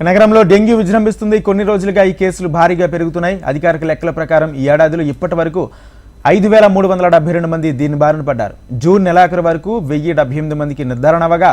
నగరంలో డెంగ్యూ విజృంభిస్తుంది. కొన్ని రోజులుగా ఈ కేసులు భారీగా పెరుగుతున్నాయి. అధికారిక లెక్కల ప్రకారం ఈ ఏడాదిలో ఇప్పటి వరకు ఐదు వేల మూడు వందల డెబ్బై రెండు మంది దీని బారిన పడ్డారు. జూన్ నెలాఖరు వరకు వెయ్యి డెబ్బై ఎనిమిది మందికి నిర్ధారణ అవ్వగా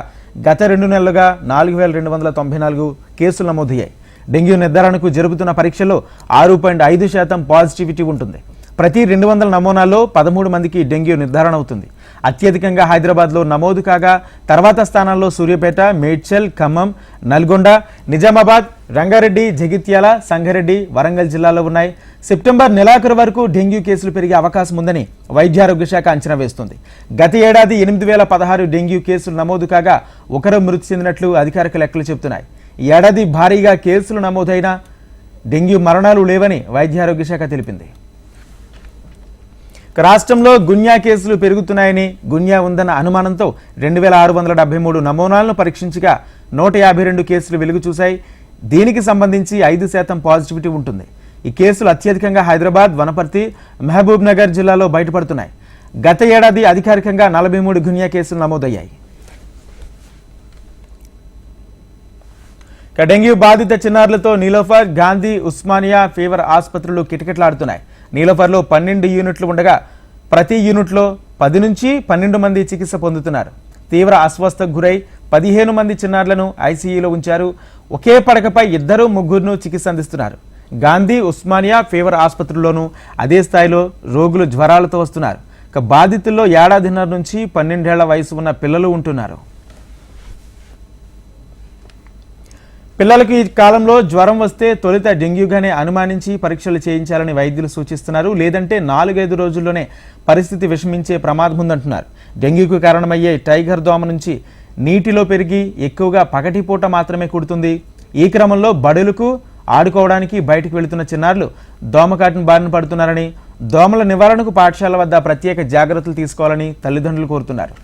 గత రెండు నెలలుగా నాలుగు వేల రెండు వందల తొంభై నాలుగు కేసులు నమోదయ్యాయి. డెంగ్యూ నిర్ధారణకు జరుగుతున్న పరీక్షలో ఆరు పాయింట్ ఐదు శాతం పాజిటివిటీ ఉంటుంది. ప్రతి రెండు వందల నమూనాల్లో పదమూడు మందికి డెంగ్యూ నిర్ధారణ అవుతుంది. అత్యధికంగా హైదరాబాద్లో నమోదు కాగా తర్వాత స్థానాల్లో సూర్యాపేట మేడ్చల్ ఖమ్మం నల్గొండ నిజామాబాద్ రంగారెడ్డి జగిత్యాల సంగారెడ్డి వరంగల్ జిల్లాలో ఉన్నాయి. సెప్టెంబర్ నెలాఖరు వరకు డెంగ్యూ కేసులు పెరిగే అవకాశం ఉందని వైద్యారోగ్య శాఖ అంచనా వేస్తుంది. గత ఏడాది ఎనిమిది వేల పదహారు డెంగ్యూ కేసులు నమోదు కాగా ఒకరు మృతి చెందినట్లు అధికారిక లెక్కలు చెబుతున్నాయి. ఈ ఏడాది భారీగా కేసులు నమోదైన డెంగ్యూ మరణాలు లేవని వైద్యారోగ్య శాఖ తెలిపింది. రాష్ట్రంలో గున్యా కేసులు పెరుగుతున్నాయని గున్యా ఉందన్న అనుమానంతో రెండు వేల ఆరు వందల డెబ్బై మూడు నమూనాలను పరీక్షించగా నూట యాభై రెండు కేసులు వెలుగు చూశాయి. దీనికి సంబంధించి ఐదు శాతం పాజిటివిటీ ఉంటుంది. ఈ కేసులు అత్యధికంగా హైదరాబాద్ వనపర్తి మహబూబ్ నగర్ జిల్లాలో బయటపడుతున్నాయి. గత ఏడాది అధికారికంగా నలభై మూడు గున్యా కేసులు నమోదయ్యాయి. డెంగ్యూ బాధిత చిన్నారులతో నీలోఫర్ గాంధీ ఉస్మానియా ఫీవర్ ఆసుపత్రులు కిటకిటలాడుతున్నాయి. నీలోఫర్లో పన్నెండు యూనిట్లు ఉండగా ప్రతి యూనిట్లో పది నుంచి పన్నెండు మంది చికిత్స పొందుతున్నారు. తీవ్ర అస్వస్థకు గురై పదిహేను మంది చిన్నారులను ఐసీయూలో ఉంచారు. ఒకే పడకపై ఇద్దరు ముగ్గురును చికిత్స అందిస్తున్నారు. గాంధీ ఉస్మానియా ఫీవర్ ఆసుపత్రుల్లోనూ అదే స్థాయిలో రోగులు జ్వరాలతో వస్తున్నారు. ఇక బాధితుల్లో ఏడాదిన్నర నుంచి పన్నెండేళ్ళ వయసు ఉన్న పిల్లలు ఉంటున్నారు. పిల్లలకు ఈ కాలంలో జ్వరం వస్తే తొలుత డెంగ్యూగానే అనుమానించి పరీక్షలు చేయించాలని వైద్యులు సూచిస్తున్నారు. లేదంటే నాలుగైదు రోజుల్లోనే పరిస్థితి విషమించే ప్రమాదం ఉందంటున్నారు. డెంగ్యూకు కారణమయ్యే టైగర్ దోమ నుంచి నీటిలో పెరిగి ఎక్కువగా పగటిపూట మాత్రమే కుడుతుంది. ఈ క్రమంలో బడులకు ఆడుకోవడానికి బయటకు వెళుతున్న చిన్నారులు దోమకాటిని బారిన పడుతున్నారని దోమల నివారణకు పాఠశాల వద్ద ప్రత్యేక జాగ్రత్తలు తీసుకోవాలని తల్లిదండ్రులు కోరుతున్నారు.